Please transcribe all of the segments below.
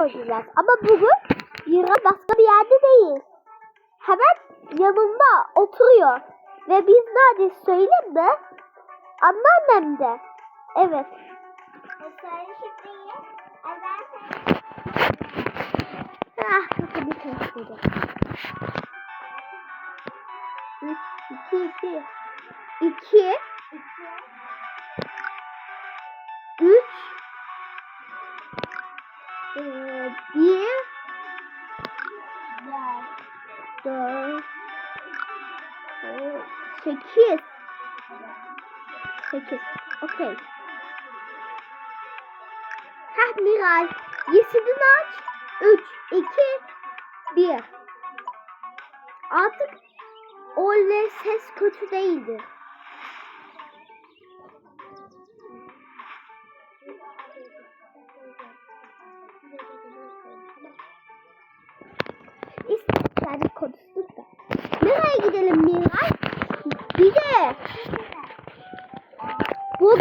oynayacağız. Ama bugün Yira başka bir yerde değil. Hemen yanımda oturuyor. Ve biz nerede söyleyeyim mi? Evet. Şifreyi. Ay ben Ah kapıyı çalıştırdım. Üç, iki, iki. İki, üç, ee, bir, dört, sekiz. Sekiz. Okey. Heh Miray. Yeşilini aç. Üç, iki, bir. Artık öyle ses kötü değildi. İstedik konuştuk da. Nereye gidelim Miray? Bir de bu,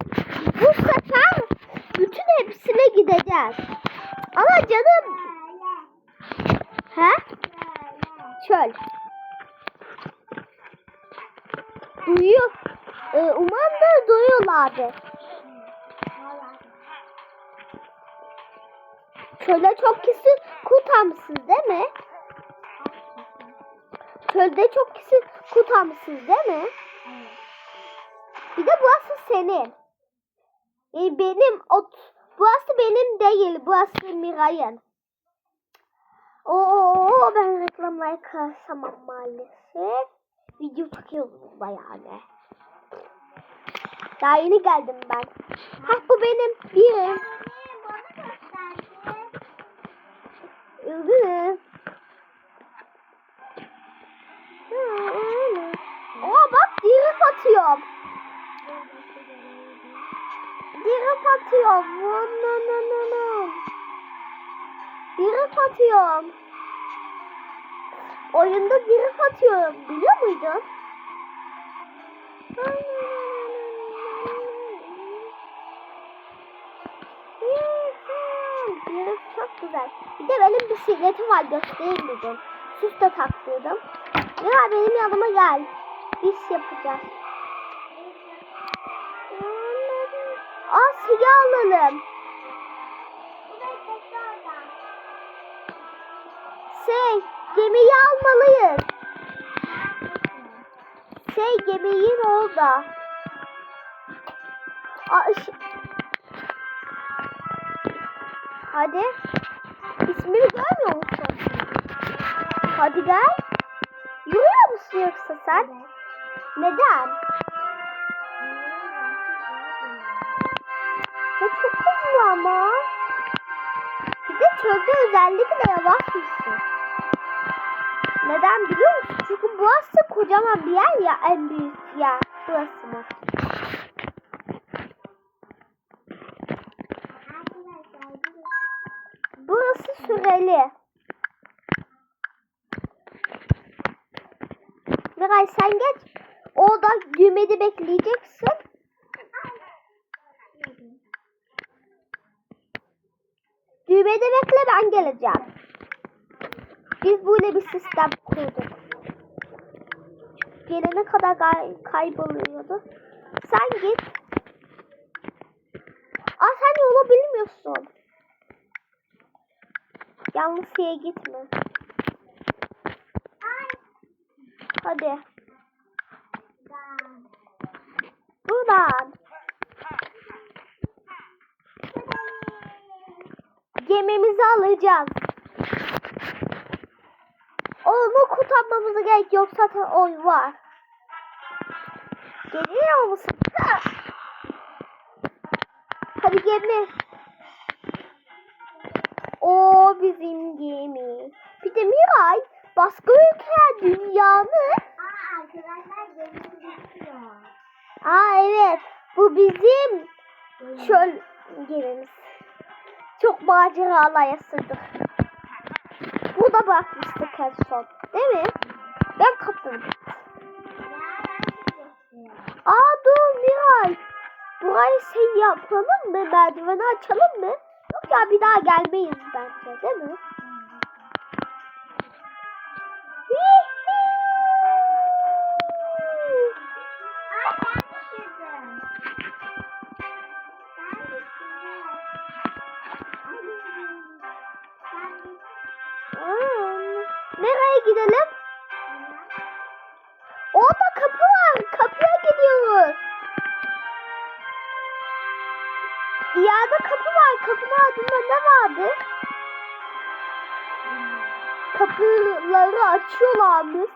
bu sefer bütün hepsine gideceğiz. Ama canım he? Çöl. Duyuyor. Ee, umarım da duyuyorlardı. Çölde çok kişi kutamsız değil mi? Çölde çok kişi kutamsız değil mi? Bir de burası senin. Yani benim ot burası benim değil. Burası Miray'ın. Oo ben reklamlara karışamam maalesef. Video çekiyorum bayağı ne. Daha yeni geldim ben. Ha bu benim birim. Üzgünüm. Aa bak dirip atıyorum. Dirip atıyorum. No no no no. Dirip atıyorum. Oyunda dirip atıyorum. Biliyor muydun? Dirip çok güzel. Bir de benim bisikletim var göstereyim dedim. Süs de taktırdım. Ya benim yanıma gel. Biz yapacağız. Sigi alalım. Şey gemiyi almalıyız. Şey geminin orada. Aa, ış- Hadi. İsmini görmüyor musun? Hadi gel. Yürüyor musun yoksa sen? Neden? Ya çok hızlı ama. Bir de çölde özellikle yavaşmışsın. Neden biliyor musun? Çünkü burası kocaman bir yer ya en büyük yer. Burası mı? Burası süreli. Miray sen geç. Düğmede bekleyeceksin. Düğmede bekle ben geleceğim. Biz böyle bir sistem kurduk. Gelene kadar kay- kayboluyordu. Sen git. Aa sen yola bilmiyorsun. Yanlış yere gitme. Hadi. Buradan. Alacağız. Onu kurtarmamıza gerek yok zaten oy var. Geliyor musun? Ha! Hadi gemi. O bizim gemi. Bir de Miray başka ülkeler dünyanın Aa arkadaşlar bitiyor. Aa evet. Bu bizim çöl gemimiz. Çok maceralar yaşadık. Burada bırakmıştık en son. Değil mi? Ben kaptım. Aa dur Miray. Burayı şey yapalım mı? Merdiveni açalım mı? Yok Ya bir daha gelmeyiz bence değil mi? Kapıları açıyorlarmış.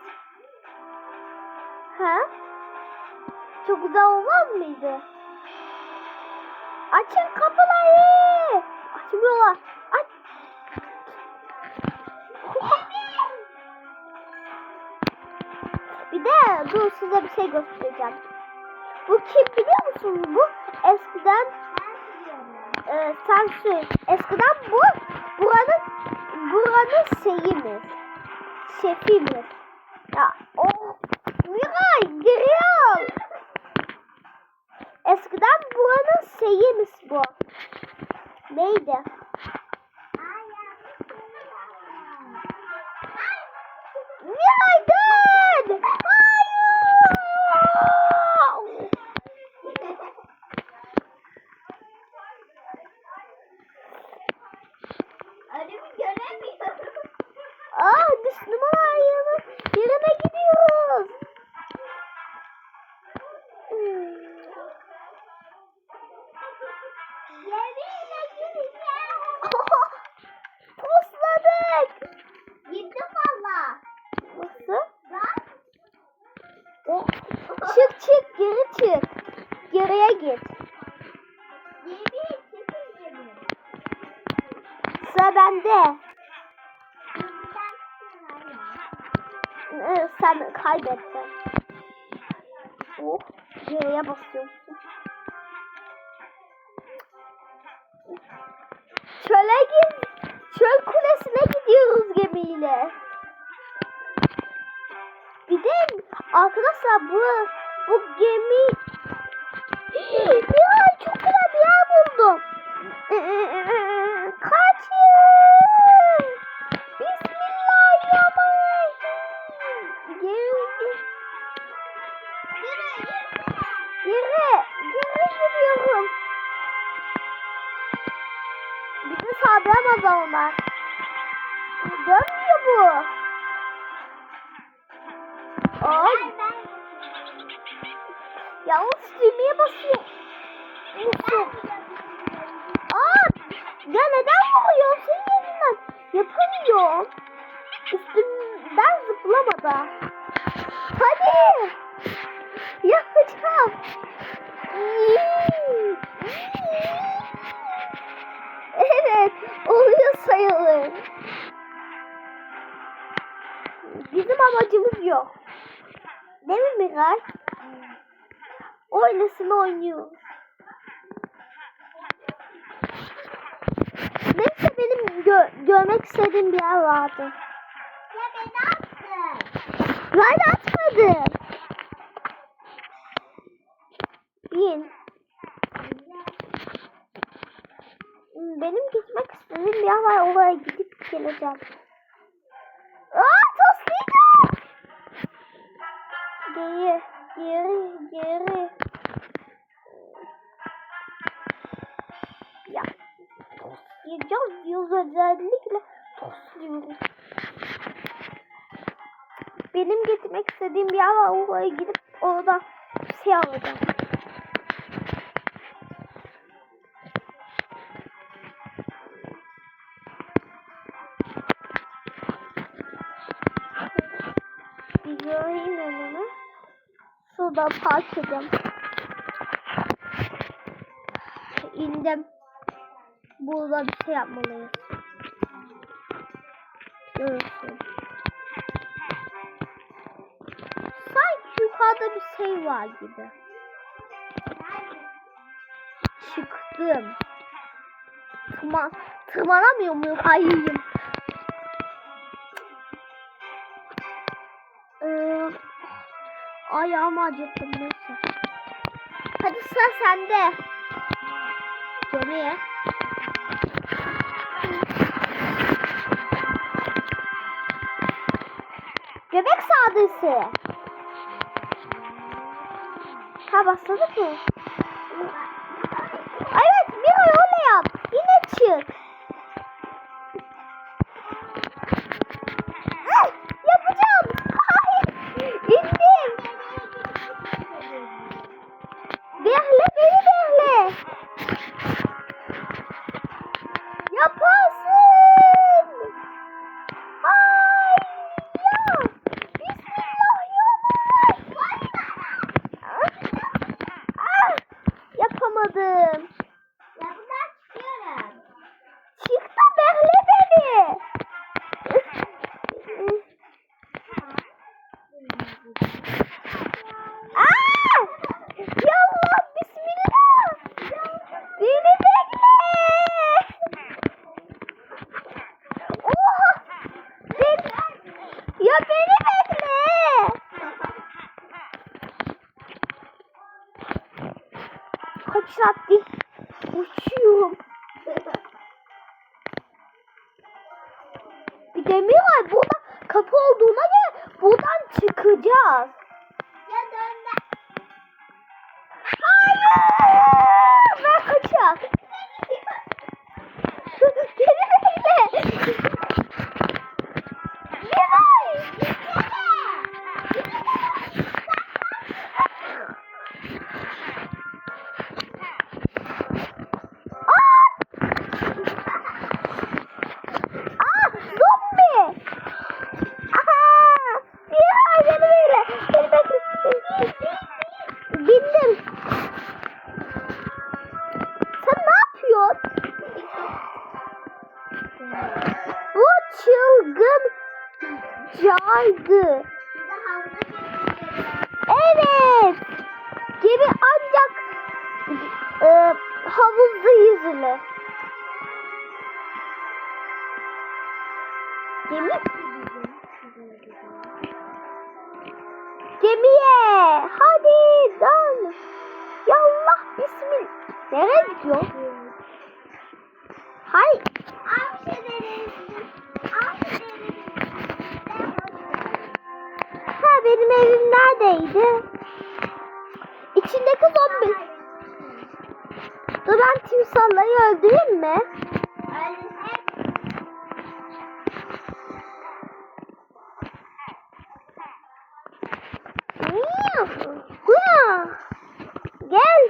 He? Çok güzel olmaz mıydı? Açın kapıları. Açmıyorlar. Aç. Bir de dur size bir şey göstereceğim. Bu kim biliyor musunuz bu? Eskiden e, sansür. Eskiden bu buranın buranın şeyimiz. Şefimiz. Ya oh Miray giriyor. Eskiden buranın şeyimiz bu. Neydi? Arkadaşlar bu bu gemi ya çok güzel bir yer buldum. Kaçın. Bismillahirrahmanirrahim. Geri yürü. geri geri gidiyorum. Bizi sağlayamaz onlar. Dönmüyor bu. Ay ben yanlış düğmeye basıyor. Musun? Aa, ya neden vuruyor? Senin yüzünden yapamıyorum. Üstümden zıplamadı. Hadi. Yapacağım. Evet, oluyor sayılır. Bizim amacımız yok. Değil mi Miray? Öylesine oynuyoruz. Neyse benim gö- görmek istediğim bir yer vardı. ya beni attın. Rayda atmadı. Bin. Benim gitmek istediğim bir yer var. Oraya gidip geleceğim. Aa toslayacağım. Geri, geri, geri. Ya toslayacağız diyoruz özellikle tosluyoruz. Benim gitmek istediğim bir yer var. Oraya gidip orada şey alacağım. Şurada park edeyim. İndim. Burada bir şey yapmalıyız. Görürsün. Sanki yukarıda bir şey var gibi. Çıktım. Tırman tırmanamıyor muyum? Ayıyım. ayağımı acıttım neyse. Hadi sıra sende. Gemiye. Göbek sadısı. Ha başladık mı? Evet Miro öyle yap. Yine çık. Ya beni bekle. Kaç saattir uçuyorum. Bir demir var. Burada kapı olduğuna göre buradan çıkacağız. Getiriyorum. Evet. Gemi ancak e, havuzda yüzülür. Gemi? Gemiye. Hadi dön. Yallah bismillah. Nereye gidiyor? Hayır. Aferin. Aferin. Benim evim neredeydi? İçindeki zombi. Dur ben timsahları öldüreyim mi? Gel.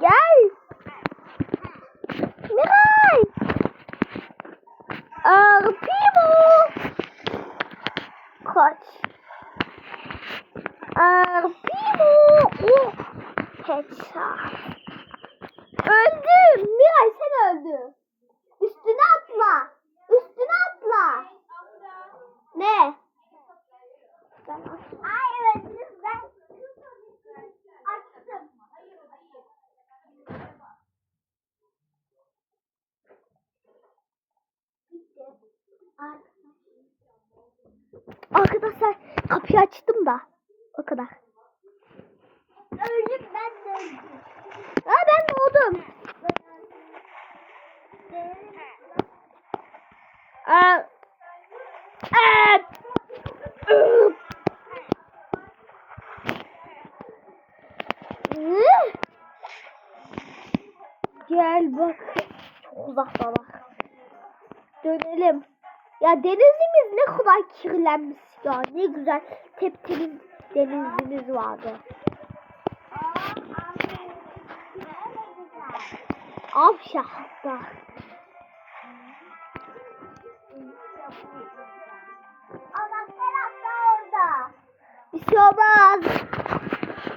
Gel. Miray. Arpimo. Kaç. Arpimo. Oh. Headshot. Öldüm. Miray sen öldün. Üstüne atla. Üstüne atla. Ne? Hayır, ben açtım. Arkadaşlar kapıyı açtım da. O kadar. Öldüm ben de öldüm. Aa ben doğdum. Aa. Aa. Aa. Üh. Gel bak. Çok uzakta bak. Dönelim. Ya denizimiz ne kadar kirlenmiş ya. Ne güzel teptemiz denizimiz vardı. Avşahta. Anahtar Olmaz.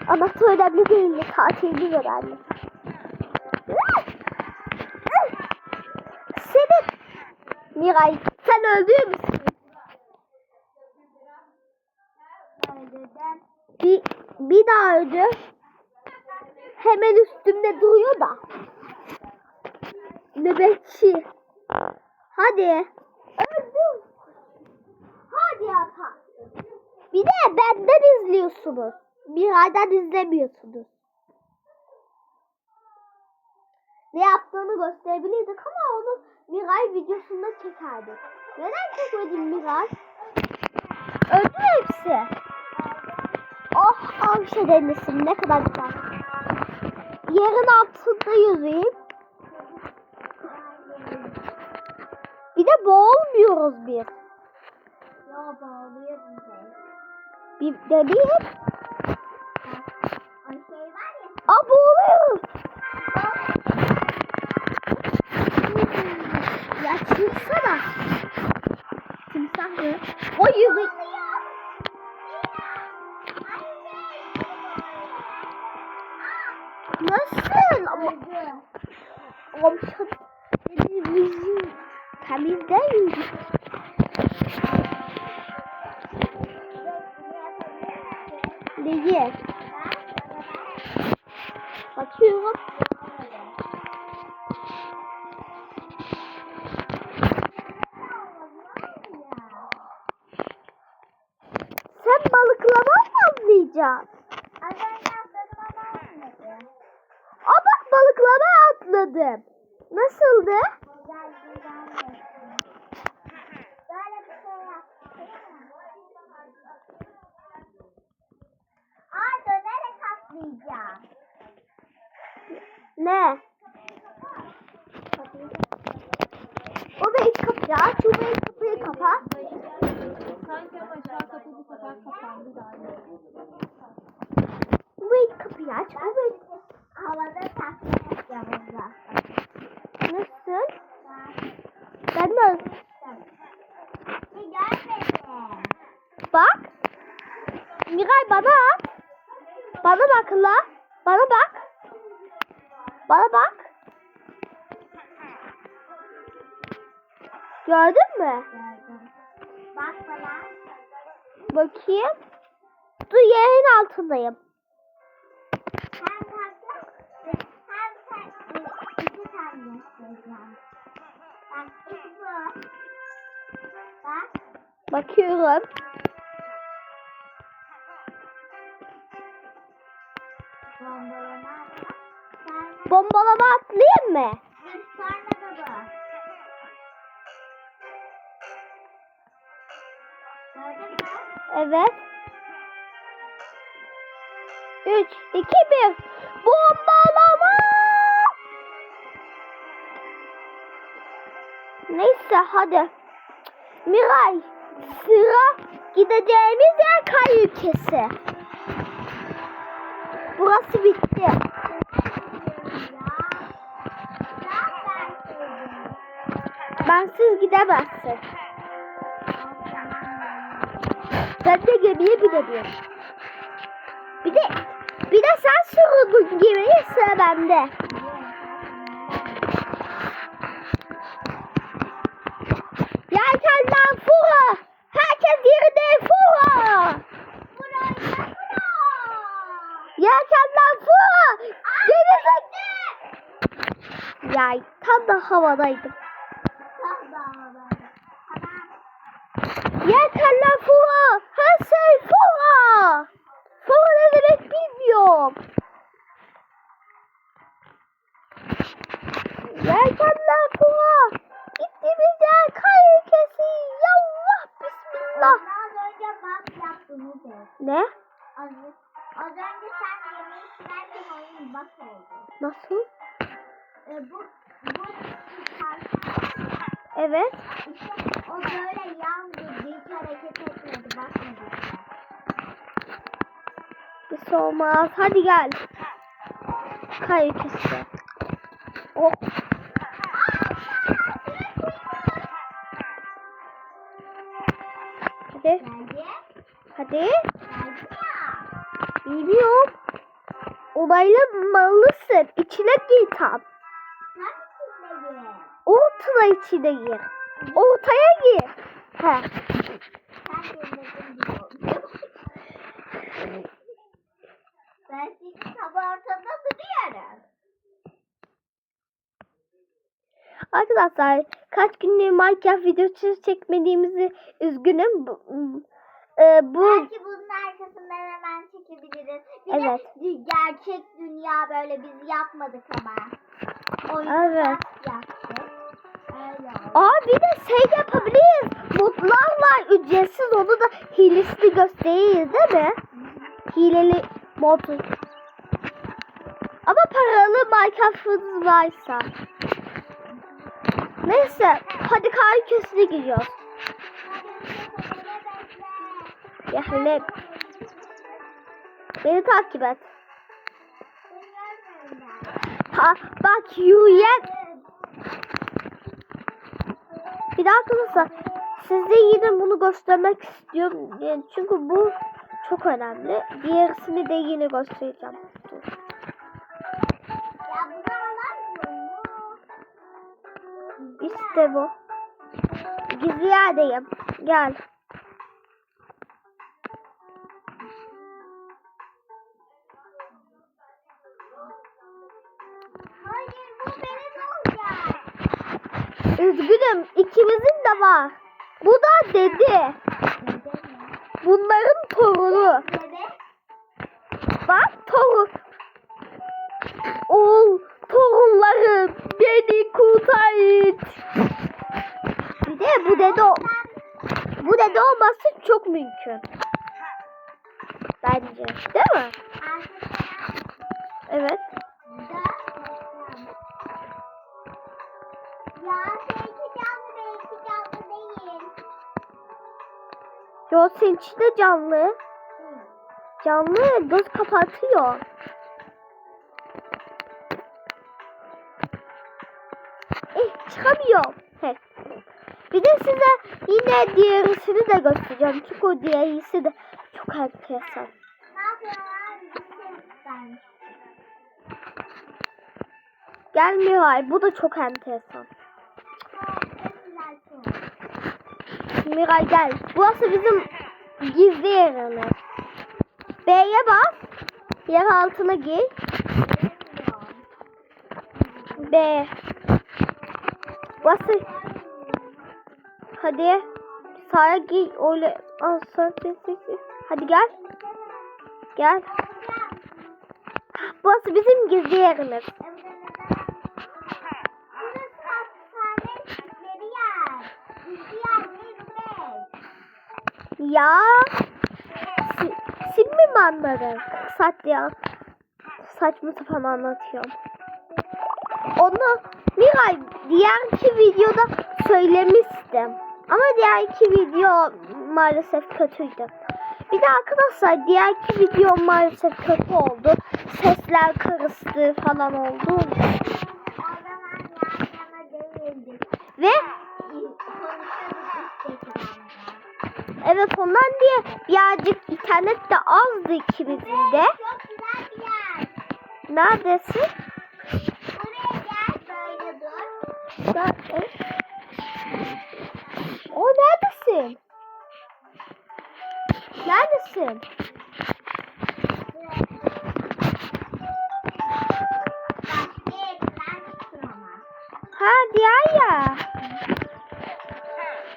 Anahtar önemli değil. Tatilimiz önemli. Senin Miray sen öldün müsün? Bir, bir daha öldü. Hemen üstümde duruyor da. Nöbetçi. Hadi. Öldüm. Hadi yaparsın. Bir de benden izliyorsunuz. Miray'dan izlemiyorsunuz. Ne yaptığını gösterebilirdik ama onu Miray videosunda çekerdik. Neden çekmedin Miray? Öldü hepsi? Oh Avşa denizi ne kadar güzel. Yerin altında yüzeyim. Bir de boğulmuyoruz. Yo bağlıyorsun şey. Bir ya. Aa. Ya çıksana. Timsah mı? O yüzey. Nasıl? Ama Avşa denizin Değil. Bakıyorum. Bey kapıyı aç, bey... Havada takla yapacağım. Nasıl? Ben görmedim. Bak. Miray bana at. Bana bak la. Bana bak. Bana bak. Gördün mü? Gördüm. Bak bana. Bakayım. Yerin altındayım. Hem. Bakıyorum. Bombalama atla. Atlayayım mı? Evet. 3, 2, 1. Bombalama! Neyse hadi. Miray sıra gideceğimiz yer kay ülkesi. Burası bitti. Bensiz gidemezsin. Ben de gemiye binebilirim. Bir de de sen sür bu gemiyi sıra bende. Yelkenler fura. Herkes yerine fura. Yelkenler fura. Denize. Ya tam da havadaydım. Yelkenler fura. Her şey fura. Fura ne demek bilmiyorum. Yelkenler fura. Gittiğimiz yer kay ülkesi. Yallah bismillah. Az önce bak yaptığımı de. Ne? Az, az önce sen yemeği sürerken oyun bak oldu. Nasıl? E, bu bu. Evet. İşte o böyle yandı. Hiç hareket etmedi. Bakmadı. Şey olmaz. Hadi gel. Kay ülkesi. Oh. Hadi. Hadi. Bilmiyorum. Onaylamalısın. İçine gir tam. Nasıl? Ortaya içine gir. Ortaya gir. He. Sen dinledin gibi oldu. Sabah ortada duruyorum. Arkadaşlar kaç gündür Minecraft videosu çekmediğimizi üzgünüm. Bu, e, bu Belki bunun arkasından hemen çekebiliriz. Bir Evet. de gerçek dünya böyle biz yapmadık ama. Evet. yaptık. Aa bir de şey yapabiliriz. modlar var ücretsiz onu da hilesini gösteririz değil mi? Hileli mod. Ama paralı Minecraft'ınız varsa. Neyse hadi kahve köşesine gidiyoruz. Ya hele beni takip et. Ha bak yürüyen bir daha arkadaşlar size yine bunu göstermek istiyorum. Yani çünkü bu çok önemli. Diğerisini de yine göstereceğim. İşte bu. Gizli yerdeyim. Gel. Hayır bu benim olacak. Üzgünüm. ikimizin de var. Bu da dedi. Bunların torunu. Bak torun. Oğul torunlarım beni kurtar. Bir de bu dede bu dede olması çok mümkün. Bence. Değil mi? Evet. Yo seninki de canlı. Canlı göz kapatıyor. Eh çıkamıyorum. Bir de size yine diğerisini de göstereceğim. Çünkü o diğerisi de çok enteresan. Gelmiyor. Bu da çok enteresan. Miray gel. Burası bizim gizli yerimiz. B'ye bas. Yer altına giy. B. Burası. Hadi. Sağa giy. Öyle. Al, sağ. Hadi gel. Gel. Burası bizim gizli yerimiz. Ya. Si, sim mi anladın? Saç ya. Saçma sapan anlatıyorum. Onu Miray diğerki videoda söylemiştim. Ama diğerki video maalesef kötüydü. Bir de arkadaşlar diğerki video maalesef kötü oldu. Sesler karıştı falan oldu. Ve evet ondan diye birazcık internet de azdı ikimizin de. Neredesin? Buraya gel böyle dur. Nerede? O neredesin? Neredesin? Ha diğer ya.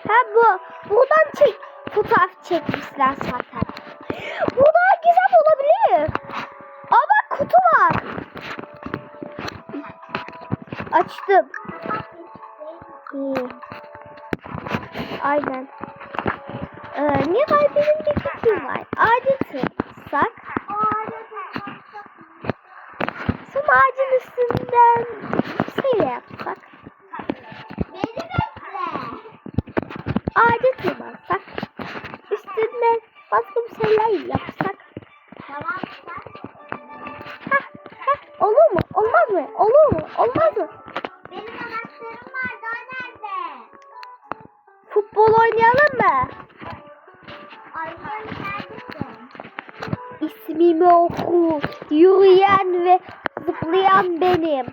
Ha bu. Buradan çek. Fotoğraf çekmişler zaten. Bu daha güzel olabilir. Aa bak kutu var. Açtım. İyi. Aynen. Ee, niye var benim bir fikrim var. Ağacı çok Sonra ağacın üstünden şey yapsak. Beni bekle. Ağaca tırmansak. Üstünden başka bir şeyler yapsak. Tamam. Hah, hah, olur mu? Olmaz mı? Olur mu? Olmaz mı? Oku. Yürüyen ve zıplayan benim.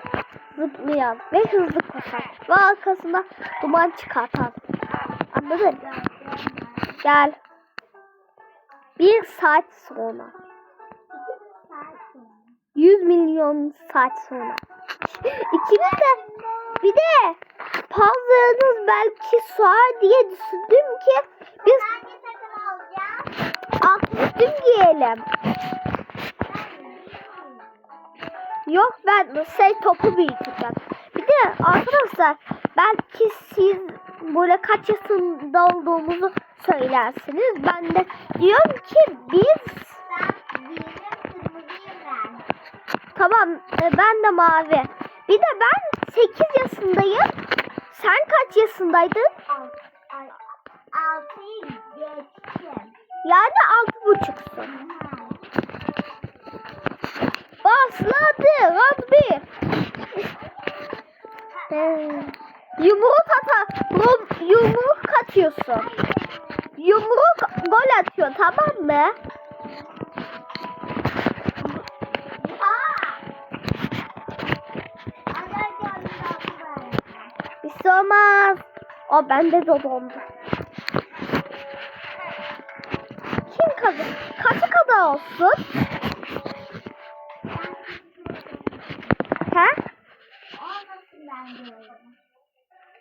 Zıplayan ve hızlı koşan. Ve arkasında duman çıkartan. Anladın? Gel. Bir saat sonra. 100 milyon saat sonra. İkimiz de bir de puzzle'ınız belki sığar diye düşündüm ki biz altın giyelim. Yok ben şey topu büyüteceğim. Bir de arkadaşlar belki siz böyle kaç yaşında olduğumuzu söylersiniz. Ben de diyorum ki biz tamam e, ben de mavi. Bir de ben 8 yaşındayım. Sen kaç yaşındaydın? Al- al- Altıyı geçtim. Yani altı buçuksun. Başladı Rabbi. Ee, Yumruk ata, yumruk atıyorsun. Yumruk gol atıyor tamam mı? Bir şey olmaz. O bende de dondu. Kim kazan? Kaçı kadar olsun?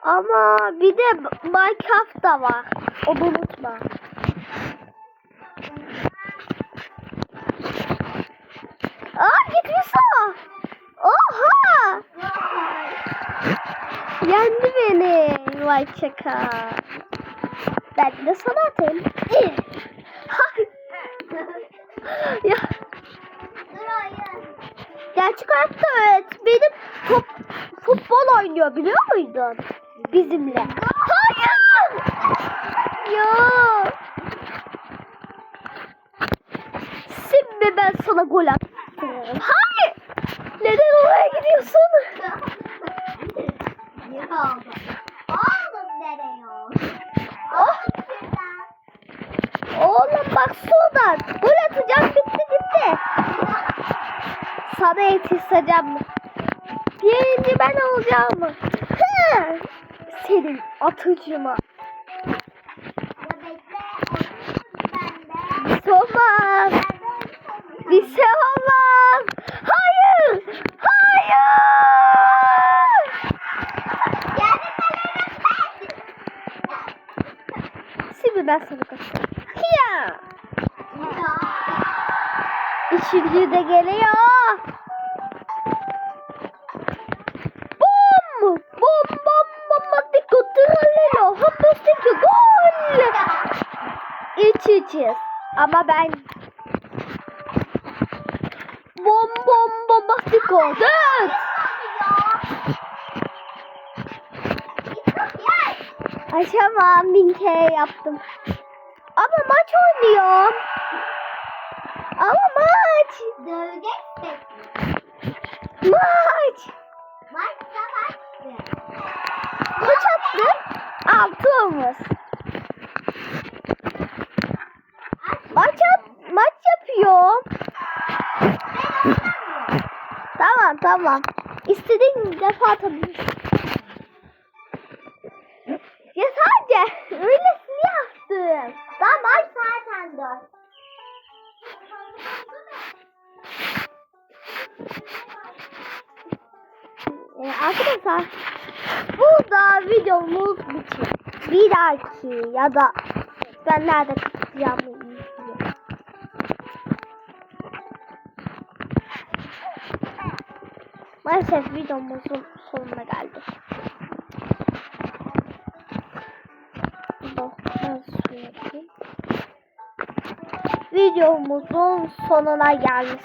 Ama bir de Minecraft da var. Onu unutma. Aa gitmiş o. Oha! Yendi beni. Vay çaka. Ben de sana atayım. Ya gerçek hayatta öğretmenim top, futbol oynuyor biliyor muydun? Bizimle. Hayır! Ya. Şimdi ben sana gol attım. Hayır! Neden oraya gidiyorsun? Ne oldu? Oğlum nereye? Oh, oğlum bak şuradan. Gol atacağım bitti gitti. Sana yetişeceğim. Birinci ben olacağım. Hı! Senin atıcıma. Bir şey olmaz. Bir şey olmaz. Hayır. Hayır. Şimdi ben sana. Ya. Ya. Üçüncü de geliyor. Bom! Bom bom bom matiko tralelo hapostiko gol! Üç üçüz. Ama ben bom bom bom matiko dört. Aşamam bin kere yaptım. Ama maç oynuyorum. Ama maç. Döveceksin. Maç. Maç savaştı. Kaç attın? Altı olmuş. Maç, yap- maç yapıyorum. Tamam tamam. İstediğin defa atabilirsin. Ya sadece öylesini yaptım. Maç zaten dört. Ee, arkadaşlar burada videomuz bitiyor. Bir dahaki ya da ben nerede kapatacağımı Maalesef videomuzun sonuna geldik. Videomuzun sonuna geldik.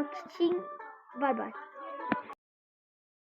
Olmuş olabilir ondan. Korkup